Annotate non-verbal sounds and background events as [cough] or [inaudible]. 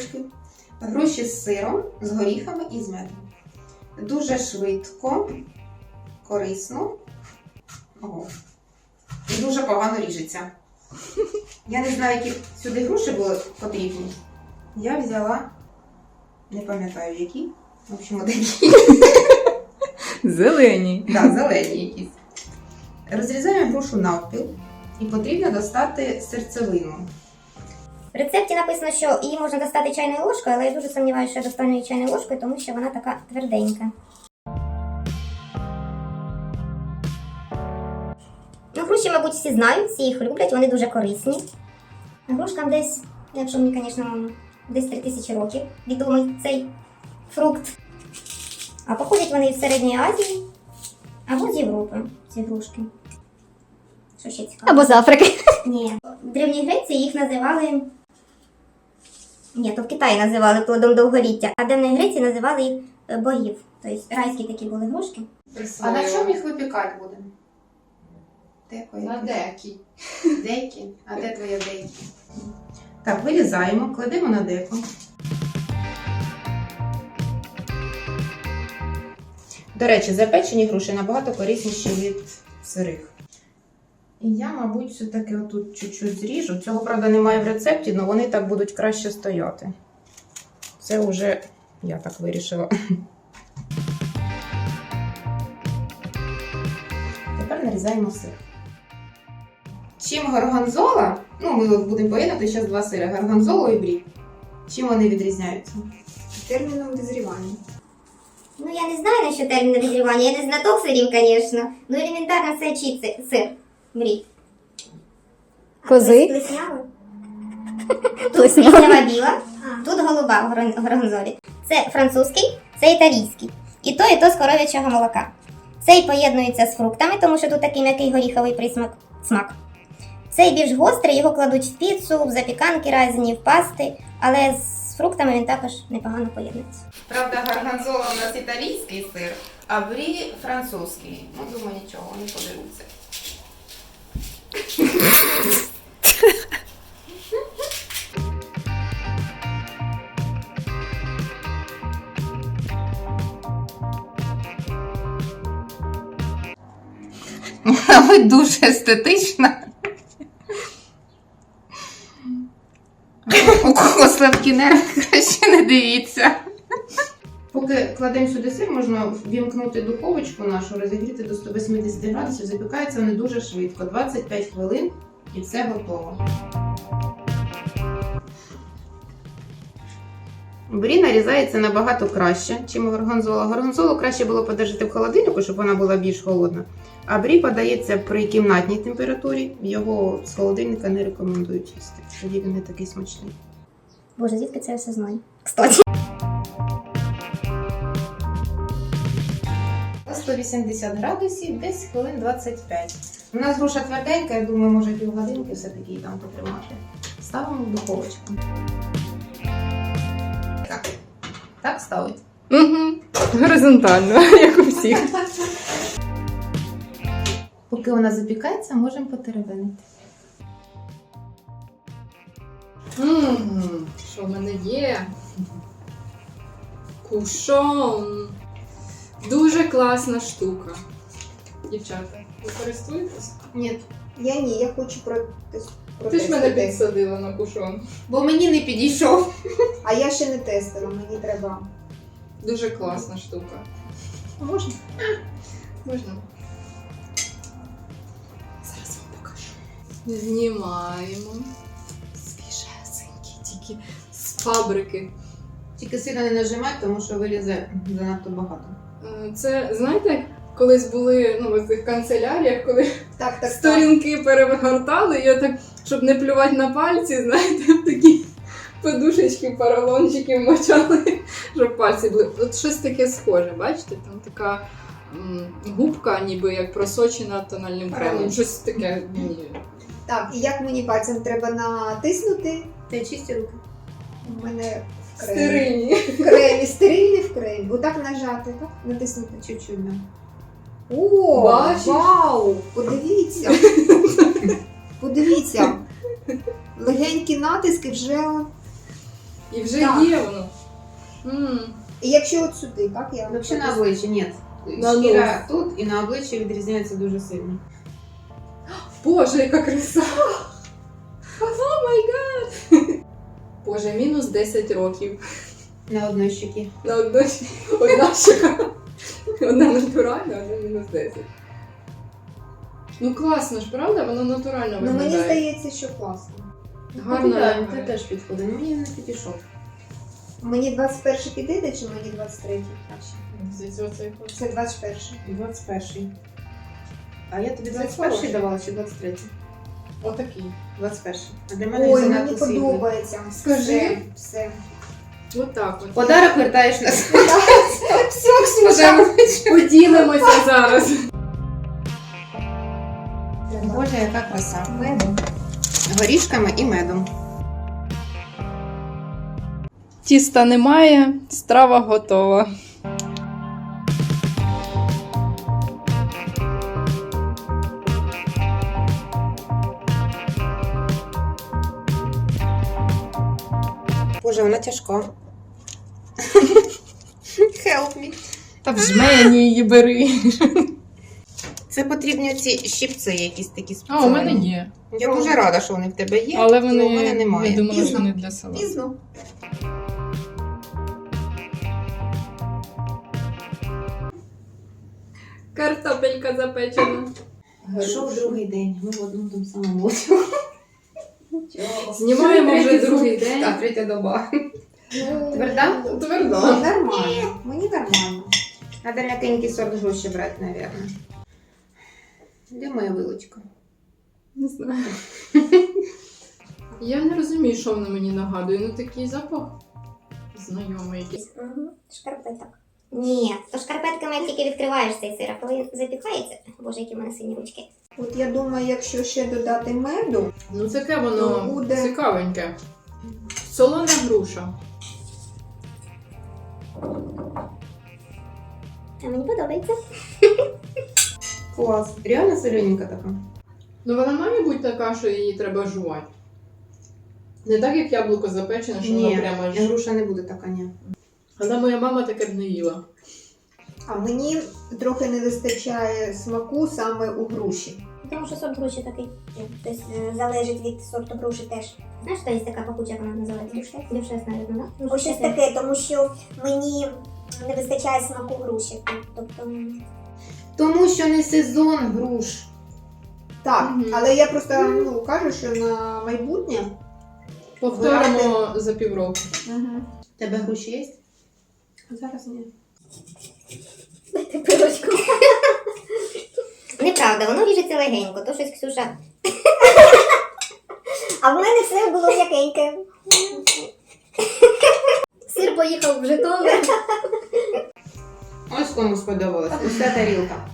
грушки. Груші з сиром, з горіхами і з медом. Дуже швидко, корисно. Ого. І дуже погано ріжеться. Я не знаю, які сюди груші були потрібні. Я взяла, не пам'ятаю які. В общем, отакі. Зелені. Да, зелені якісь. Розрізаємо грушу навпіл і потрібно достати серцевину. В рецепті написано, що її можна достати чайною ложкою, але я дуже сумніваюся, що я достану її чайною ложкою, тому що вона така тверденька. Ну, груші, мабуть, всі знають, всі їх люблять, вони дуже корисні. Грушкам десь, якщо мені, звісно, десь 3000 років відомий цей фрукт. А походять вони із Середньої Азії або з Європи, ці грушки. Що ще цікаво? Або з Африки. Ні. В Древній Греції їх називали. Ні, то в Китаї називали плодом довголіття, а в Древній Греції називали їх е, богів. Тобто райські такі були грушки. А на чому їх випікати будемо? Деко, На декі. Декі? А де твоя декі? Так, вирізаємо, кладемо на деко. До речі, запечені груші набагато корисніші від сирих. І я, мабуть, все-таки отут чуть-чуть зріжу. Цього, правда, немає в рецепті, але вони так будуть краще стояти. Це вже я так вирішила. Тепер нарізаємо сир. Чим горгонзола, ну ми будемо поєднати зараз два сири, горгонзолу і брі. Чим вони відрізняються? Терміном дозрівання. Ну я не знаю насчет терміну відрівання, я не знаток сирів, звісно. Ну елементарно це чіпси, сир, брі. Кози? Плеснява? [laughs] Тут Плеснява. біла, тут голуба в горгонзолі. Це французький, це італійський. І то, і то з коров'ячого молока. Цей поєднується з фруктами, тому що тут такий м'який горіховий присмак смак. Цей більш гострий, його кладуть в піцу, в запіканки різні, в пасти, але з фруктами він також непогано поєднується. Правда, горгонзола у нас італійський сир, а брі французький. Ну, думаю, нічого, вони подивуться. Мабуть, дуже естетична. У кого слабкі нерви, краще не дивіться. Поки кладемо сюди сир, можна вімкнути духовочку нашу, розігріти до 180 градусів. Запікається вони дуже швидко, 25 хвилин і все готово. Брі нарізається набагато краще, ніж горгонзола. Горгонзолу краще було подержати в холодильнику, щоб вона була більш холодна. А брі подається при кімнатній температурі. Його з холодильника не рекомендують їсти. Тоді він не такий смачний. Боже, звідки це все знаю? Кстати. 180 градусів, десь хвилин 25. У нас груша тверденька, я думаю, може півгодинки все-таки її там потримати. Ставимо в духовочку. Так. Так ставить. Угу. Горизонтально, [laughs] як у всіх. Поки вона запікається, можемо потеревенити. Мгм. Що в мене є? Кушон. Дуже класна штука. Дівчата, ви користуєтесь? Ні. Я ні, я хочу протестувати. Ти ж мене підсадила на кушон. Бо мені не підійшов. А я ще не тестила, мені треба. Дуже класна штука. Можна? Можна? Зараз вам покажу. Знімаємо. Свіжесенькі, тільки з фабрики. Тільки сильно не нажимай, тому що вилізе занадто багато. Е, Це, знаєте, колись були ну, в цих канцеляріях, коли Так, так, так. сторінки перегортали, і отак, щоб не плювати на пальці, знаєте, [laughs] такі подушечки, поролончики вмочали, щоб пальці були. От щось таке схоже, бачите? Там така м, губка, ніби як просочена тональним кремом. Щось таке. Ні. Так, і як мені пальцем треба натиснути? Ти чисті руки. У мене. Стерильні. В кремі, стерильний в кремі. Отак нажати, так? Натиснути. Чуть-чуть, да. О, Бачиш? вау! Подивіться. Подивіться. Легенькі натиски вже І вже Так. є воно. М. І якщо от сюди, так? Я Взагалі на обличчі, ні. На Шкіра тут і на обличчі відрізняється дуже сильно. Боже, яка краса! О май гад! Боже, мінус 10 років. На одній щекі. На одну одна щека. Одна натуральна, одна мінус 10. Ну класно ж, правда? Воно натурально Ну мені здається, що класно. Гарно. Гарно, ти теж підходить. Ну, Мені не підійшов. Мені 21 підійде чи мені 23 краще? Оцей. Це 21. 21. А я тобі Це 21 хороший. давала чи 23? Отакий. 21. А для мене Ой, мені світлий. подобається. Скажи. Все, все. Отак от. Подарок вертаєш на [laughs] Все, Ксюша. Поділимося [laughs] зараз. Боже, яка краса. Медом. Горішками і медом. Тіста немає, страва готова. Боже, вона тяжка. Help me. Та в жмені її бери. Це потрібні ці щипці якісь такі А, у мене є. Я дуже рада, що вони в тебе є. Але вони у мене немає. я думала, що вони для салату. Пізно. Картопелька запечена. Пішов другий день. Ми в одному тому самому. Знімаємо вже другий день. Так, третя доба. Тверда? Твердо. Нормально. Мені нормально. Надо м'якенький сорт жорстче брати, мабуть. Де моя вилочка? Не знаю. Я не розумію, що воно мені нагадує. Ну такий запах знайомий якийсь. Угу. Шкарпеток. Ні, то шкарпетками як тільки відкриваєш цей сир, а коли запікається. Боже, які в мене сині ручки. От я думаю, якщо ще додати меду, Ну таке воно Ну, буде. цікавеньке. Солона груша. А мені подобається. [laughs] Клас. Реально солененька така. Ну вона має бути така, що її треба жувати. Не так, як яблуко запечене, що воно прямо ж. груша не буде така, ні. Але моя мама таке б не їла. А мені трохи не вистачає смаку саме у груші. Тому що сорт груші такий. Тобто залежить від сорту груші теж. Знаєш, що є така пахуча, як вона називається? Дюшес? Дюшес, навіть, да? Ось щось таке, тому що мені не вистачає смаку груші. Тобто Тому що не сезон груш. Так, Мгм. але я просто ну, кажу, що на майбутнє. Повторимо за півроку. Угу. Тебе груші є? Зараз ні. Дайте пилочку. Неправда, воно ріжеться легенько, то щось Ксюша. А в мене все було м'якеньке. Сир поїхав в Житомир. Ось кому сподобалось. Уся тарілка.